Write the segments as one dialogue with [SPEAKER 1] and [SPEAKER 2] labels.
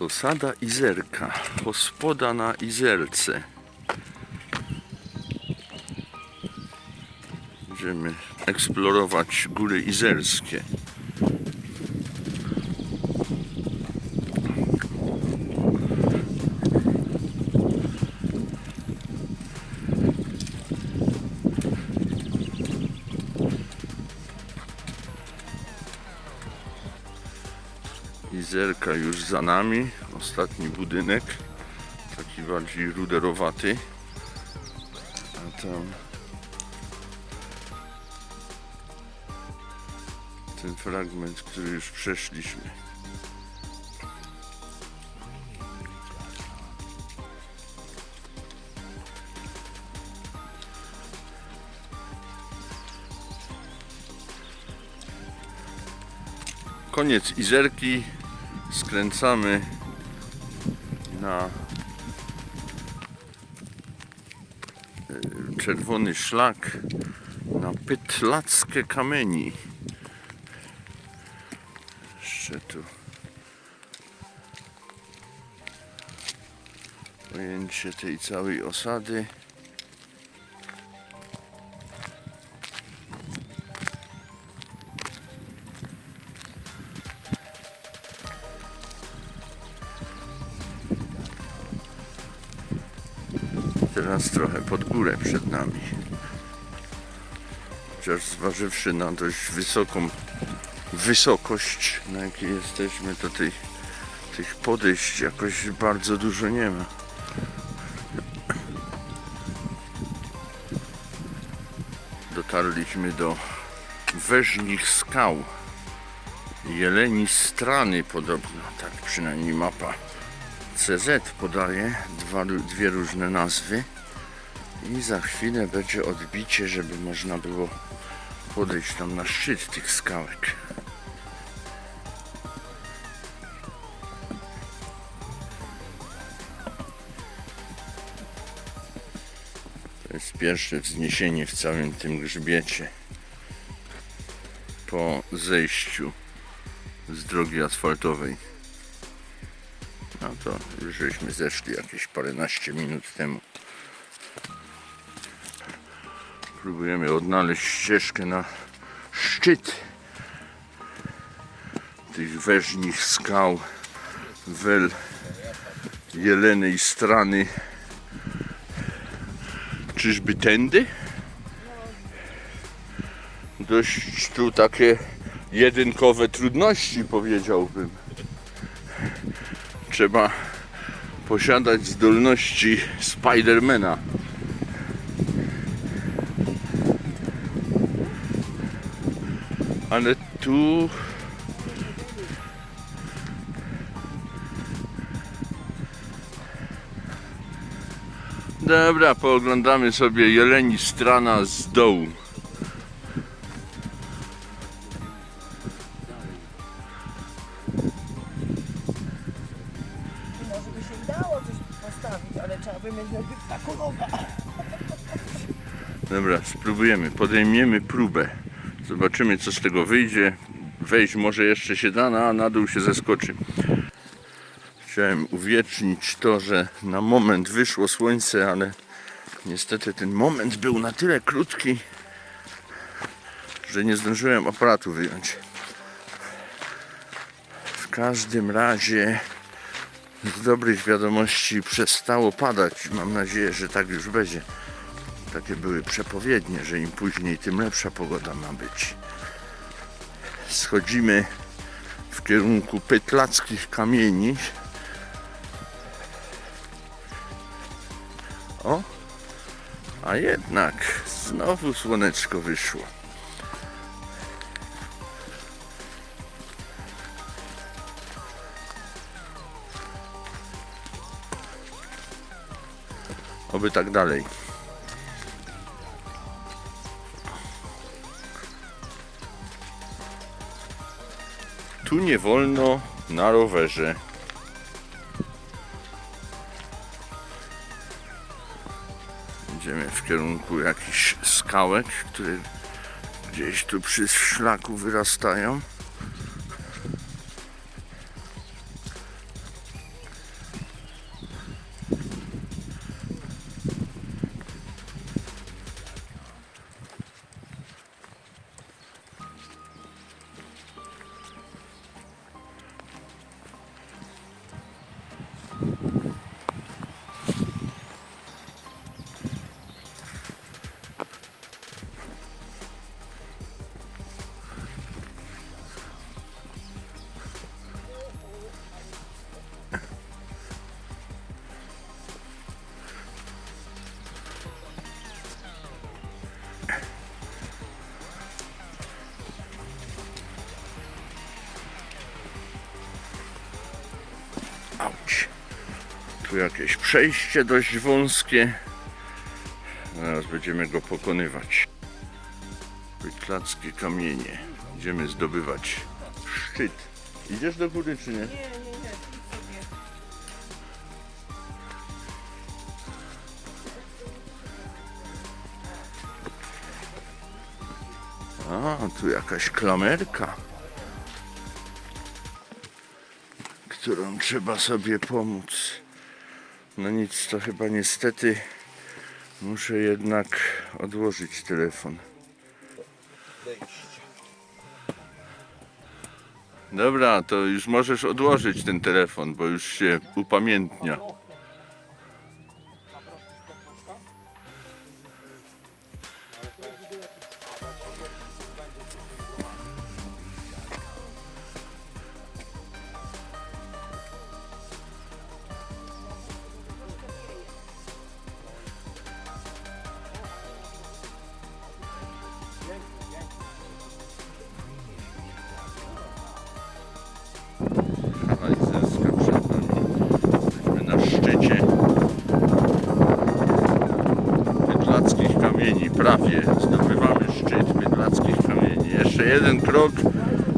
[SPEAKER 1] Osada Izerka. Hospoda na Izerce. Będziemy eksplorować góry izerskie. Izerka już za nami. Ostatni budynek. Taki bardziej ruderowaty. A tam ten fragment, który już przeszliśmy. Koniec Izerki. Skręcamy na e, czerwony szlak na Pytlackie Kamieni. Jeszcze tu pojęcie tej całej osady. Trochę pod górę przed nami. Chociaż zważywszy na dość wysoką wysokość, na jakiej jesteśmy, to tej, tych podejść jakoś bardzo dużo nie ma. Dotarliśmy do Weżnich Skał. Jeleni Strany podobno, tak przynajmniej mapa CZ podaje dwa, dwie różne nazwy i za chwilę będzie odbicie, żeby można było podejść tam na szczyt tych skałek. To jest pierwsze wzniesienie w całym tym grzbiecie po zejściu z drogi asfaltowej. No to już żeśmy zeszli jakieś paręnaście minut temu. Próbujemy odnaleźć ścieżkę na szczyt tych weżnich skał wel jelenej strany. Czyżby tędy? Dość tu takie jedynkowe trudności powiedziałbym trzeba posiadać zdolności Spidermana. Tu Dobra, pooglądamy sobie jeleni strana z dołu.
[SPEAKER 2] Może by się udało coś postawić, ale trzeba by mieć najpierw taką nogę.
[SPEAKER 1] Dobra, spróbujemy, podejmiemy próbę. Zobaczymy co z tego wyjdzie. Wejść może jeszcze się da, no, a na dół się zeskoczy. Chciałem uwiecznić to, że na moment wyszło słońce, ale niestety ten moment był na tyle krótki, że nie zdążyłem aparatu wyjąć. W każdym razie z dobrych wiadomości przestało padać. Mam nadzieję, że tak już będzie. Takie były przepowiednie, że im później, tym lepsza pogoda ma być. Schodzimy w kierunku pytlackich kamieni. O, a jednak znowu słoneczko wyszło. Oby tak dalej. Tu nie wolno na rowerze. Idziemy w kierunku jakichś skałek, które gdzieś tu przy szlaku wyrastają. Jakieś przejście dość wąskie. Zaraz będziemy go pokonywać. Pytlackie kamienie. Idziemy zdobywać szczyt. Idziesz do góry czy nie?
[SPEAKER 2] Nie, nie, nie, idź sobie.
[SPEAKER 1] A, tu jakaś klamerka, którą trzeba sobie pomóc. No nic, to chyba niestety muszę jednak odłożyć telefon. Dobra, to już możesz odłożyć ten telefon, bo już się upamiętnia. Prawie zdobywamy szczyt Bydlackich Kamieni. Jeszcze jeden krok,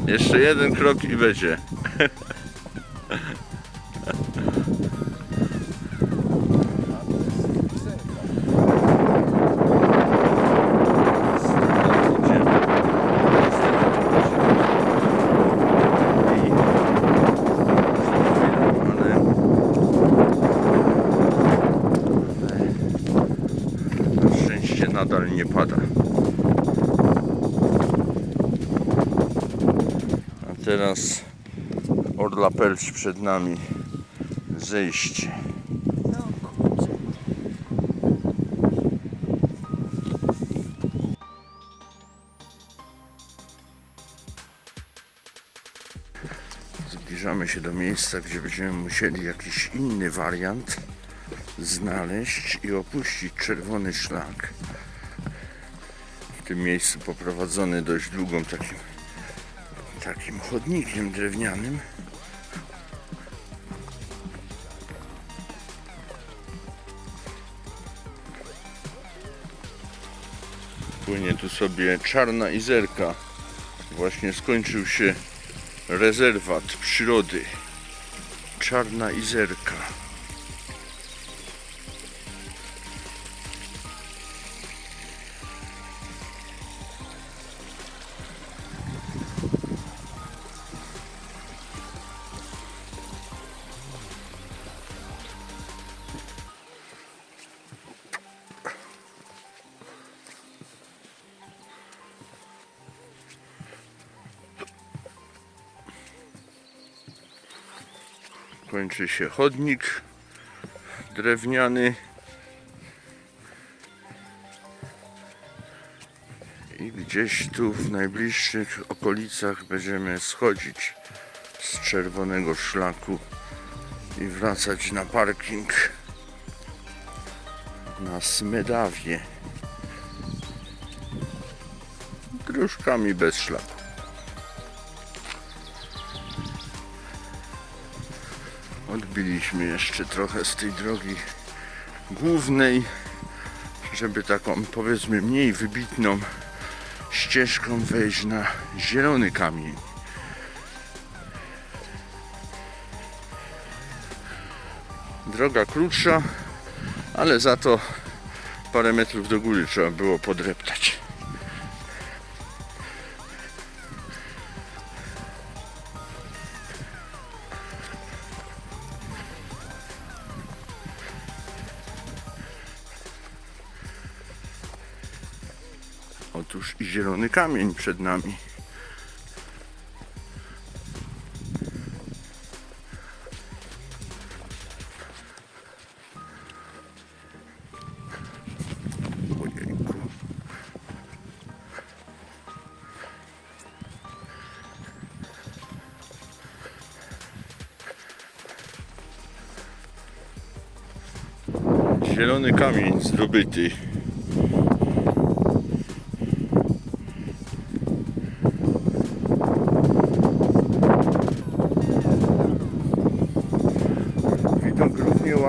[SPEAKER 1] jeszcze jeden krok i będzie. nadal nie pada. A teraz Orla Pelcz przed nami. Zejście. Zbliżamy się do miejsca, gdzie będziemy musieli jakiś inny wariant znaleźć i opuścić czerwony szlak. Tym miejscu poprowadzony dość długą takim, takim chodnikiem drewnianym. Płynie tu sobie czarna izerka. Właśnie skończył się rezerwat przyrody. Czarna izerka. Kończy się chodnik drewniany. I gdzieś tu w najbliższych okolicach będziemy schodzić z czerwonego szlaku i wracać na parking na Smedawie. Dróżkami bez szlaku. Odbiliśmy jeszcze trochę z tej drogi głównej, żeby taką powiedzmy mniej wybitną ścieżką wejść na zielony kamień. Droga krótsza, ale za to parę metrów do góry trzeba było podreptać. Otóż i zielony kamień przed nami. Zielony kamień zdobyty.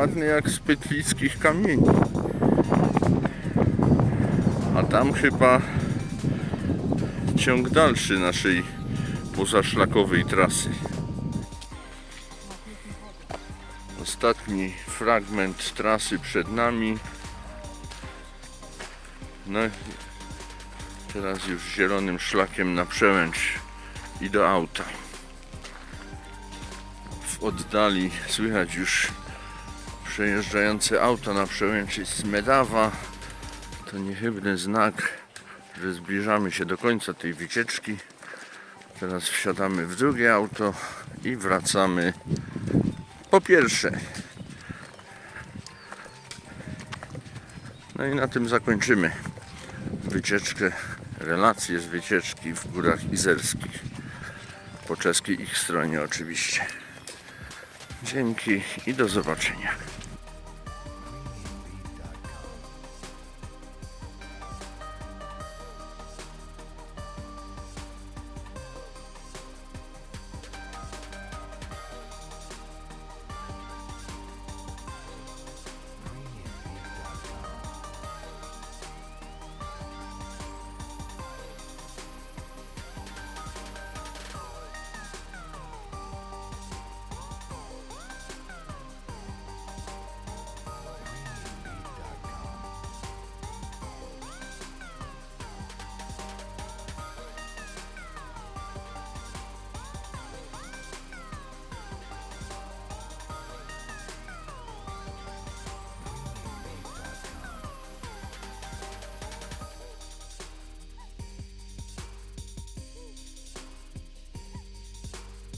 [SPEAKER 1] Ładny jak z pytlickich kamieni. A tam chyba ciąg dalszy naszej pozaszlakowej trasy. Ostatni fragment trasy przed nami. No teraz już zielonym szlakiem na przełęcz i do auta. W oddali słychać już przejeżdżające auto na przełęczy Smedawa. To niechybny znak, że zbliżamy się do końca tej wycieczki. Teraz wsiadamy w drugie auto i wracamy po pierwsze. No i na tym zakończymy wycieczkę, relacje z wycieczki w Górach Izerskich. Po czeskiej ich stronie oczywiście. Dzięki i do zobaczenia.